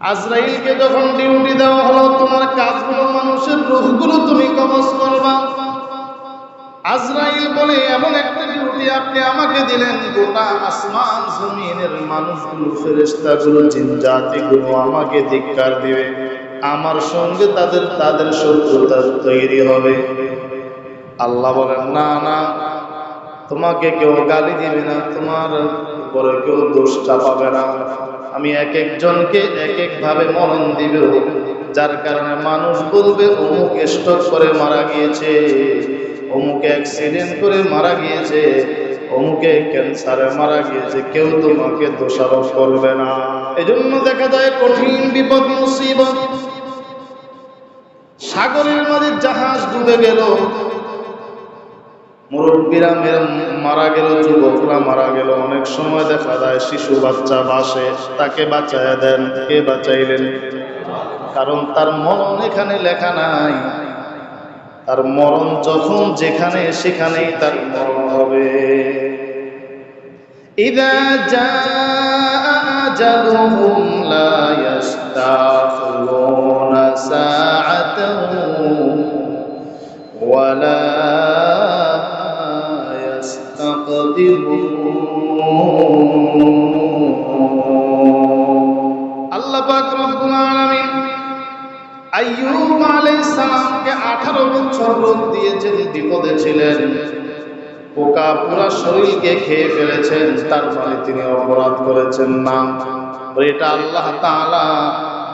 আজরাইলকে যখন ডিউটি দেওয়া হলো, তোমার কাজগুলো, মানুষের রোগগুলো তুমি কবজ করবা। আজরাইল বলে, এমন একটা ডিউটি আপনি আমাকে দিলেন, গোটা আসমান জমিনের মানুষগুলো ফেরেস্তাগুলো জিন জাতিগুলো আমাকে ধিক্কার দিবে। আমার সঙ্গে তাদের তাদের শত্রুতা তৈরি হবে। আল্লাহ বলেন, না না, তোমাকে কেউ গালি দিবে না, তোমার উপরে কেউ দোষ চাপাবে না। আমি এক একজনকে এক এক ভাবে মরণ দিবে, যার কারণে মানুষ বলবে, অমুক স্টক করে মারা গিয়েছে, অমুকে অ্যাক্সিডেন্ট করে মারা গিয়েছে, অমুকে ক্যান্সারে মারা গিয়েছে, কেউ তোমাকে দোষারোপ করবে না। এজন্য দেখা যায় কঠিন বিপদ, মুসিবত। সাগরের মাঝে জাহাজ ডুবে গেল মুরব্বীরা মারা গেল, যুবকরা মারা গেল। অনেক সময় দেখা যায় শিশু বাচ্চা বাসে, তাকে বাঁচাই দেন। কে বাঁচাইলেন? কারণ তার মরণ এখানে লেখা নাই। তার মরণ যখন যেখানে, সেখানেই তার মরণ হবে। ইদা যা ওয়ালা আল্লাহ পাক রব্বুল আলামিন আইয়ুব আলাইহিস সালামকে 18 বছর রোগ দিয়েছেন বিপদে ছিলেন পোকা পুরা শরীরকে খেয়ে ফেলেছেন তার মানে তিনি অপরাধ করেছেন না। এটা আল্লাহ তাআলা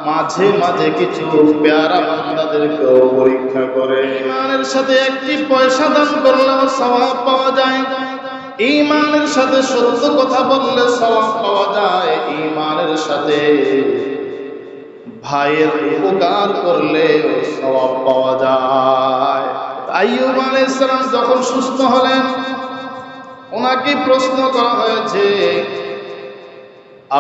মাঝে মাঝে কিছু পেয়ারা বান্দাদেরকেও পরীক্ষা করে। ইমানের সাথে একটি পয়সা দান করলেও সওয়াব পাওয়া যায় ইমানের সাথে সত্য কথা বললে সওয়াব পাওয়া যায় ইমানের সাথে। ভাইয়ের উপকার করলে সওয়াব পাওয়া যায়। আইয়ুব আলাইহিস যখন সুস্থ হলেন, ওনাকে প্রশ্ন করা হয়েছে,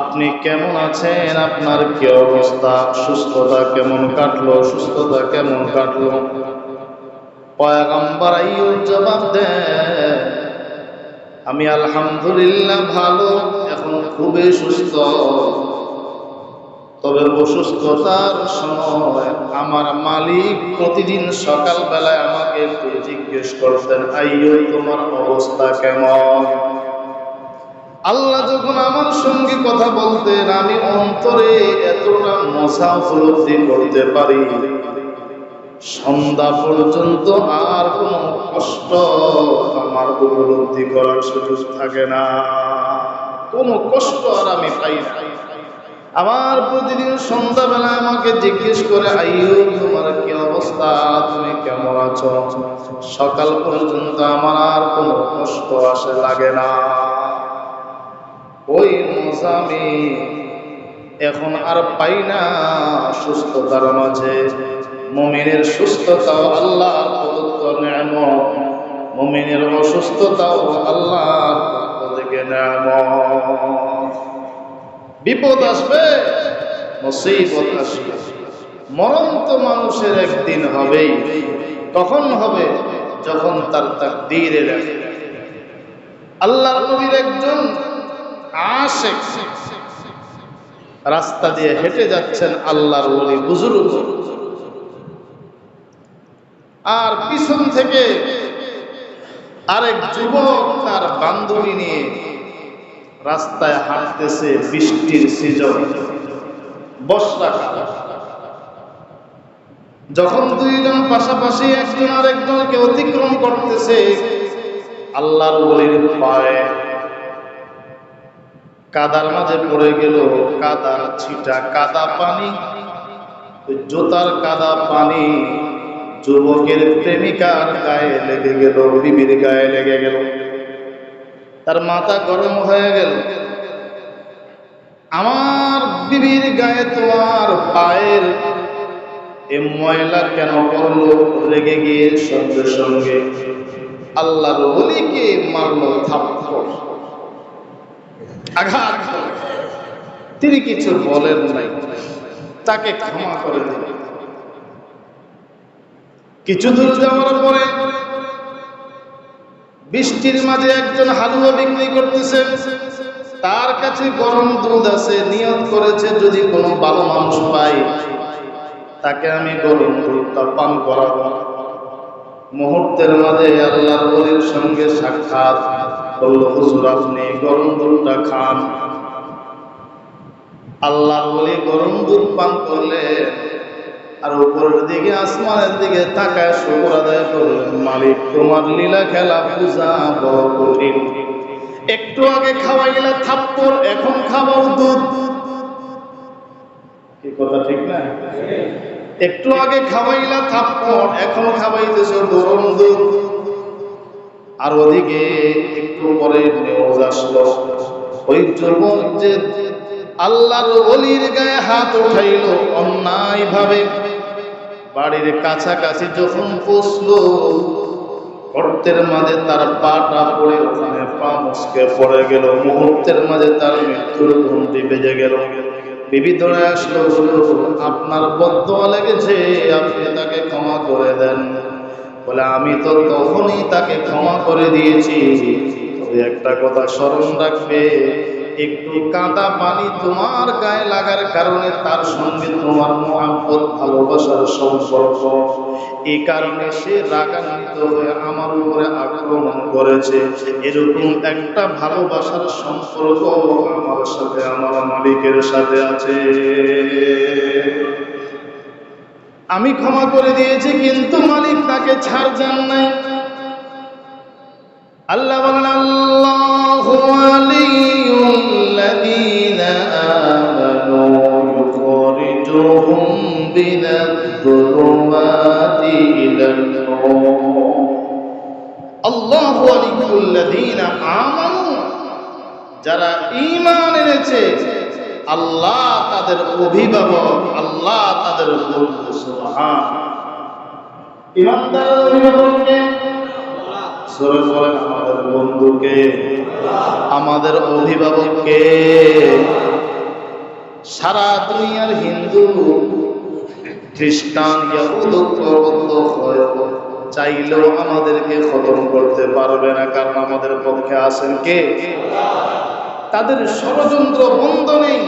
আপনি কেমন আছেন? আপনার কি অবস্থা? সুস্থতা কেমন কাটলো? সুস্থতা কেমন কাটলো? পয়গম্বর আইয়ুব জবাব দেন আমি আলহামদুলিল্লাহ ভালো, এখন খুবই সুস্থ। তবে অসুস্থতার সময় আমার মালিক প্রতিদিন সকালবেলায় আমাকে জিজ্ঞেস করতেন, আইয়ো, তোমার অবস্থা কেমন? আল্লাহ যখন আমার সঙ্গে কথা বলতেন, আমি অন্তরে এতটা মশা উপলব্ধি করতে পারি। সন্ধ্যা পর্যন্ত আর কোনো কষ্ট উপলব্ধি করার সুযোগ থাকে না। কোনো কষ্ট আর আমি পাই আমার প্রতিদিন সন্ধ্যাবেলা আমাকে জিজ্ঞেস করে আইয়ো তোমার কি অবস্থা? তুমি কেমন আছো? সকাল পর্যন্ত আমার আর কোনো কষ্ট আসে লাগে না। ওই মজা এখন আর পাই না। সুস্থতার মাঝে মমিনের প্রদত্ত নেমত মমিনের অসুস্থতাও আল্লাহর থেকে নেমত বিপদ আসবে, মুসিবত আসবে। মরণ তো মানুষের একদিন হবেই। কখন হবে? যখন তার তাকদীরে রাখে আল্লাহ নবীর একজন আশেক রাস্তা দিয়ে হেঁটে যাচ্ছেন আল্লাহর ওলি বুজুর্গ। আর পিছন থেকে আরেক যুবক তার বান্ধবী নিয়ে রাস্তায় হাঁটতেছে বৃষ্টির সিজন। বর্ষাকাল যখন দুইজন পাশাপাশি একজন আরেকজনকে অতিক্রম করতেছে, আল্লাহর ওলির পায়ে কাদার মাঝে পড়ে গেল কাদার ছিটা, কাদা পানি। জোতার কাদা পানি যুবকের প্রেমিকার গায়ে লেগে গেল, বিবির গায়ে লেগে গেল। তার মাথা গরম হয়ে গেল। আমার বিবির গায়ে তোমার পায়ের এ ময়লা কেন করল রেগে গিয়ে সঙ্গে সঙ্গে আল্লাহর অলিকে মারলো থাপ্পড়। আঘাত। তিনি কিছু বলেন নাই। তাকে ক্ষমা করে দিলেন কিছু দূর যাওয়ার পরে বৃষ্টির মাঝে একজন হালুয়া বিক্রি করতেছে। তার কাছে গরম দুধ আছে, নিয়ত করেছে, যদি কোনো ভালো মানুষ পাই তাকে আমি গরম দুধটা পান করাবো। মুহূর্তের মাঝে আল্লাহর বলির সঙ্গে সাক্ষাৎ বলল, হুজুর, আপনি গরম দুধটা খান। আল্লাহর বলি গরম দুধ পান করলে আর উপরের দিকে, আসমানের দিকে তাকায় শুকর আদায় করলেন মালিক। তোমার লীলা খেলা পূজা কঠিন। একটু আগে খাওয়াইলা থাপ্পড়, এখন খাওয়াও দুধ। কি কথা, ঠিক না? একটু আগে খাওয়াইলা থাপ্পড়, এখন খাওয়াইতেছ গরম দুধ। আর ওদিকে একটু পরে নিউজ আসলো। ওই যুবক যে আল্লাহর অলির গায়ে হাত উঠাইল অন্যায় ভাবে বাড়ির কাছাকাছি যখন পৌঁছলো গর্তের মাঝে তার পাটা পড়ে, ওখানে পা মুসকে পড়ে গেল। মুহূর্তের মাঝে তার মৃত্যুর ঘুমটি বেজে গেল। বিবি ধরে আসলো আপনার বদয়া লেগেছে, আপনি তাকে ক্ষমা করে দেন। বলে, আমি তো তখনই তাকে ক্ষমা করে দিয়েছি। একটা কথা স্মরণ রাখবে একটু কাঁদা পানি তোমার গায়ে লাগার কারণে তার সঙ্গে তোমার মহাব্বত, ভালোবাসার সম্পর্ক। এই কারণে সে রাগান্বিত হয়ে আমার উপরে আক্রমণ করেছে। এরকম একটা ভালোবাসার সম্পর্ক আমার সাথে, আমার মালিকের সাথে আছে। আমি ক্ষমা করে দিয়েছি, কিন্তু মালিক তাকে ছাড় যান নাই। আল্লাহ আল্লাহু যারা ঈমান এনেছে, আল্লাহ তাদের অভিভাবক, আল্লাহ তাদের আমাদের বন্ধুকে, আমাদের অভিভাবককে, সারা দুনিয়ার হিন্দু, খ্রিস্টান, ইয়াহুদ চাইলেও আমাদেরকে খতম করতে পারবে না, কারণ আমাদের পক্ষে আছেন কে? তাদের ষড়যন্ত্র বন্ধ নেই।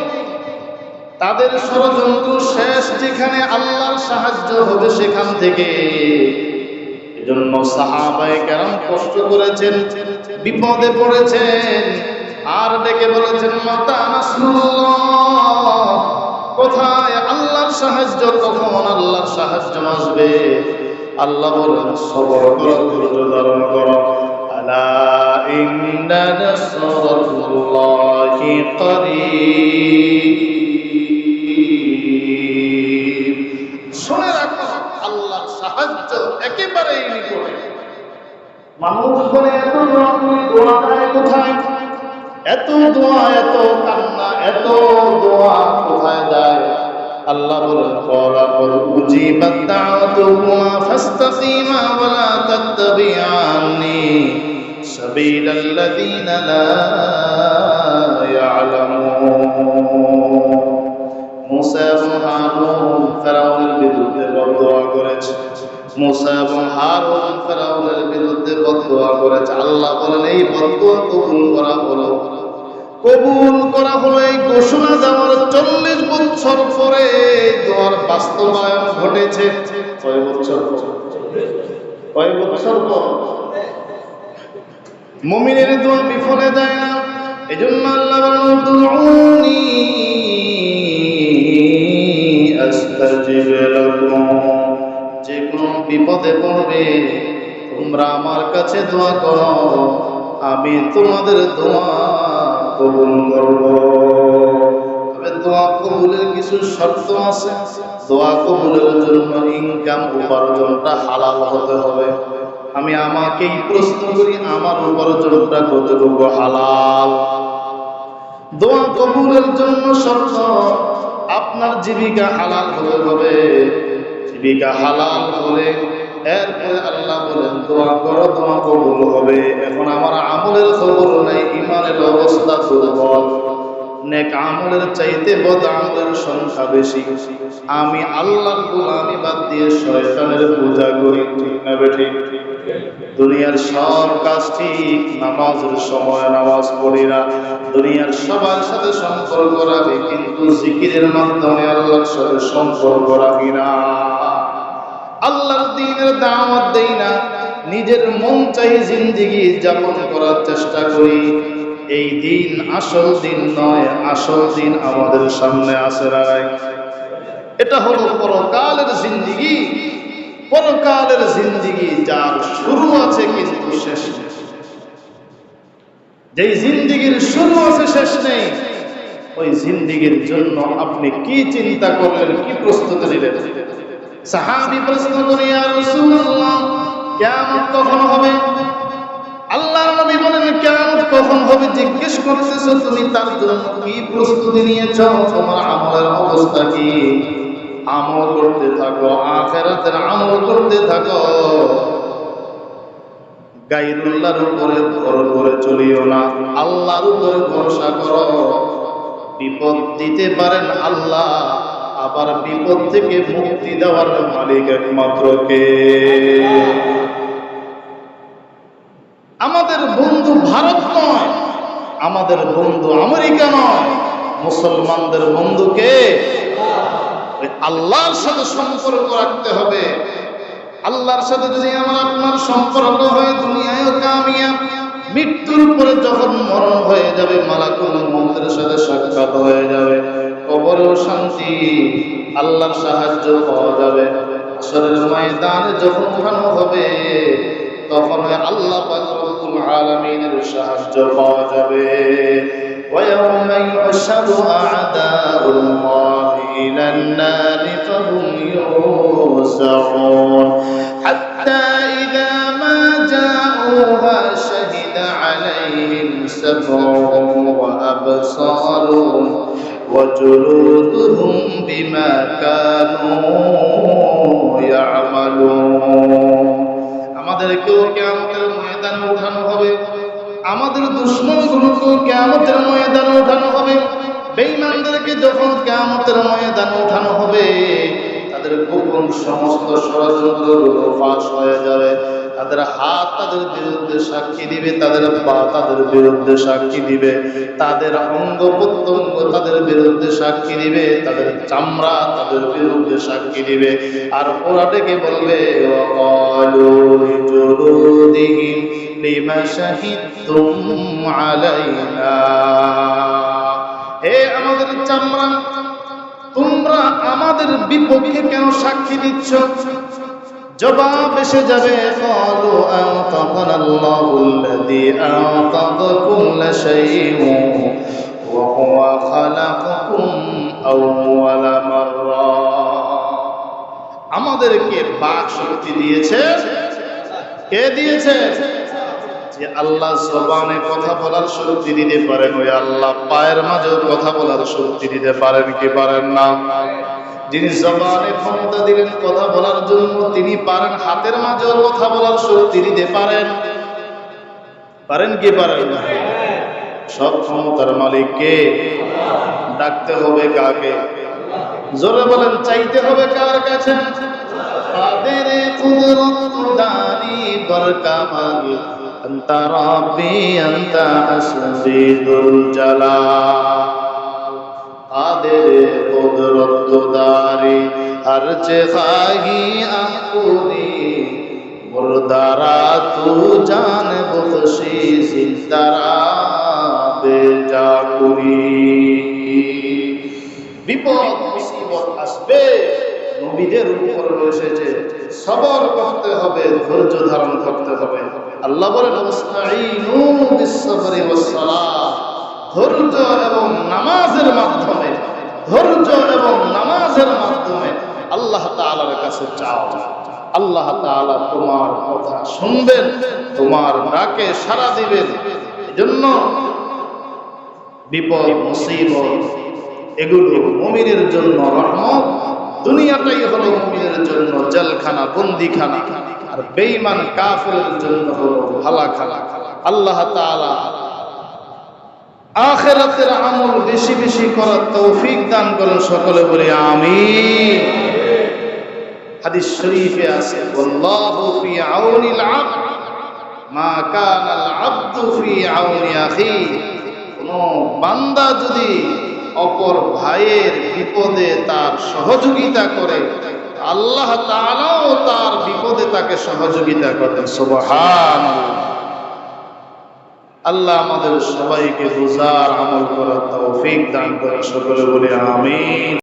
তাদের ষড়যন্ত্র শেষ, যেখানে আল্লাহর সাহায্য হবে সেখান থেকে। এজন্য সাহাবায়ে কেরাম কষ্ট করেছেন, বিপদে পড়েছেন, আর ডেকে বলেছেন, মাতা কোথায় আল্লাহর সাহায্য? কখন আল্লাহর সাহায্য আসবে? আল্লাহ বলেন, সবর করো, ধৈর্য ধারণ করো। আলা ইন্না নাসরাল্লাহি করিব শুনে রাখো, আল্লাহর সাহায্য একেবারেই নিকটে। মানুষ বলে, এত দোয়া করি দোয়া দেয় কোথায়? এত দোয়া কান্না, এত দোয়া কোথায় যায়? আল্লাহ বলেন কলা কর। উজিবাত দাওয়াতুকুমা ফাস্তাকিমা ওয়ালা তাত্তাবিআনি সাবিলাল লাযিনা লা ইয়ালামুন। মুসা এবং হারুন ফেরাউনের বিরুদ্ধে বদোয়া করেছে। মুসা এবং হারুন ফেরাউনের বিরুদ্ধে বদোয়া করেছে। আল্লাহ বলেন, এই বদোয়া কবুল করা হলো। কবুল করা হলো এই ঘোষণা দেওয়ার চল্লিশ বছর পরে এই দোয়ার বাস্তবায়ন ঘটেছে। কয় বছর? কয় বছর পর? মুমিনের দোয়া বিফলে যায় না। এজন্য আল্লাহ বলেন, উদউনি আস্তাজিব যে কোনো বিপদে পড়বে, তোমরা আমার কাছে দোয়া করো। আমি তোমাদের দোয়া কবুল করব। তবে দোয়া কবুলের কিছু শর্ত আছে। দোয়া কবুলের জন্য ইনকাম উপার্জনটা হালাল হতে হবে। আমি আমাকেই প্রশ্ন করি, আমার উপার্জনটা কতটুকু হালাল? দোয়া কবুলের জন্য শর্ত, আপনার জীবিকা হালাল হতে হবে। জীবিকা হালাল হলে এরপরে আল্লাহ বলেন, দোয়া করো, দোয়া কবুল হবে। এখন আমার আমলের খবর নাই ইমানের অবস্থা দুর্বল নেক আমলের চাইতে বদ আমলের সংখ্যা বেশি। আমি গোলামি বাদ দিয়ে শয়তানের পূজা করি, ঠিক না বেঠিক দুনিয়ার সব কাজ ঠিক, নামাজের সময় নামাজ পড়ি না। দুনিয়ার সবার সাথে সম্পর্ক রাখি, কিন্তু জিকিরের মাধ্যমে আল্লাহর সাথে সম্পর্ক রাখি না। আল্লাহর দিনের দাওয়াত দেই না, নিজের মন চাই জিন্দিগি যাপন করার চেষ্টা করি। এই দিন আসল দিন নয়, আসল দিন আমাদের সামনে আসে এটা হলো পরকালের জিন্দিগি। পরকালের জিন্দিগি যার শুরু আছে কিন্তু শেষ নেই। যেই জিন্দিগির শুরু আছে, শেষ নেই, ওই জিন্দিগির জন্য আপনি কি চিন্তা করলেন, কি প্রস্তুতি নিলেন? সাহাবি প্রশ্ন করি, ইয়া রাসূলুল্লাহ, কিয়ামত কখন হবে? আল্লাহর নবী বলেন, কিয়ামত কখন হবে? জিজ্ঞেস করতেছো, তুমি তার জন্য কি প্রস্তুতি নিয়েছো? তোমার আমলের অবস্থা কি? আমল করতে থাকো, আখেরাতের আমল করতে থাকো। গাইরুল্লাহর উপরে ভর করে চলিও না, আল্লাহর উপরে ভরসা করো। বিপদ দিতে পারেন আল্লাহ আবার বিপদ থেকে মুক্তি দেওয়ার মালিক একমাত্র কে? আমাদের বন্ধু ভারত নয়, আমাদের বন্ধু আমেরিকা নয়, মুসলমানদের বন্ধুকে আল্লাহর সাথে সম্পর্ক রাখতে হবে। আল্লাহর সাথে যদি আমার আপনার সম্পর্ক হয় দুনিয়ায় কামিয়াব। মৃত্যুর পরে যখন মরণ হয়ে যাবে, মালাকুল মন্ত্রের সাথে সাক্ষাৎ হয়ে যাবে। কবরেও শান্তি আল্লাহর সাহায্য পাওয়া যাবে আসরের ময়দানে যখন উঠানো হবে তখন ওই আল্লাহ পাক রব্বুল আলামিনের সাহায্য পাওয়া যাবে ويوم يحشر أعداء الله إلى النار فهم يوزعون حتى إذا ما جاءوها شهد عليهم سمعهم وأبصارهم وجلودهم بما كانوا يعملون আমাদেরকেও কেয়ামতের ময়দানে উঠানো হবে আমাদের দুশ্মনগুলোকেও কেয়ামতের ময়দানে উঠানো হবে বেঈমানদেরকে যখন কেয়ামতের ময়দানে উঠানো হবে তাদের গোপন সমস্ত ষড়যন্ত্রগুলো ফাঁস হয়ে যাবে তাদের হাত তাদের বিরুদ্ধে সাক্ষী দিবে, তাদের পা তাদের বিরুদ্ধে সাক্ষী দিবে, তাদের অঙ্গ প্রত্যঙ্গ তাদের বিরুদ্ধে সাক্ষী দিবে, তাদের চামড়া তাদের বিরুদ্ধে সাক্ষী দিবে। আর ওরা ডেকে বলবে হে আমাদের চামড়া, তোমরা আমাদের বিপক্ষে কেন সাক্ষী দিচ্ছ? জবাব এসে যাবে, কলু আনতাকাল আল্লাহুল্লাযী আনতাকা কুল্লা শাইউ ওয়া হুয়া খালাকাকুম আউওয়ালা মাররা। আমাদেরকে বাক শক্তি দিয়েছে। কে দিয়েছে? যে আল্লাহ জবানে কথা বলার শক্তি দিতে পারেন, ওই আল্লাহ পায়ের মাঝেও কথা বলার শক্তি দিতে পারেন, কি পারেন না? যিনি জবানে ক্ষমতা দিলেন কথা বলার জন্য তিনি পারেন হাতের মাঝেও কথা বলার শক্তি দিতে পারেন পারেন কি পারেন না সব ক্ষমতার মালিক কে ডাকতে হবে কাকে জোরে বলেন চাইতে হবে কার কাছে কাদের কুদরত দানি বরকামাল أنت ربي أنت حسبي ذو الجلال আদের কুদরত দারি আর চে খাহি আকুনি, মুরদারা তু জান বখশি জিন্দারা বেজা করি বিপদ, মুসিবত আসবে, নবীদের উপর এসেছে সবর করতে হবে, ধৈর্য ধারণ করতে হবে। আল্লাহ বলেন ধৈর্য এবং নামাজের মাধ্যমে ধৈর্য এবং নামাজের মাধ্যমে আল্লাহ তাআলার কাছে চাও। আল্লাহ তাআলা তোমার কথা শুনবেন, তোমার ডাকে সাড়া দিবেন। এজন্য বিপদ, মুসিবত এগুলো মুমিনের জন্য রহমত। দুনিয়াটাই হলো মুমিনের জন্য জেলখানা, বন্দিখানা। আর বেইমান কাফেরের জন্য হলো ভালাখানা আল্লাহ তাআলা আখেরাতের আমল বেশি বেশি করার তৌফিক দান করেন সকলে বলি আমিন। হাদিস শরীফে আছে, আল্লাহু ফি আউনিল আবদ, মা কানাল আবদু ফি আউনি আখি। কোন বান্দা যদি অপর ভাইয়ের বিপদে তার সহযোগিতা করে, আল্লাহ তাআলাও তার বিপদে তাকে সহযোগিতা করেন সুবহানাল্লাহ। আল্লাহ আমাদের সবাইকে রোজার আমল করার তৌফিক দান করে সকলে বলে আমিন।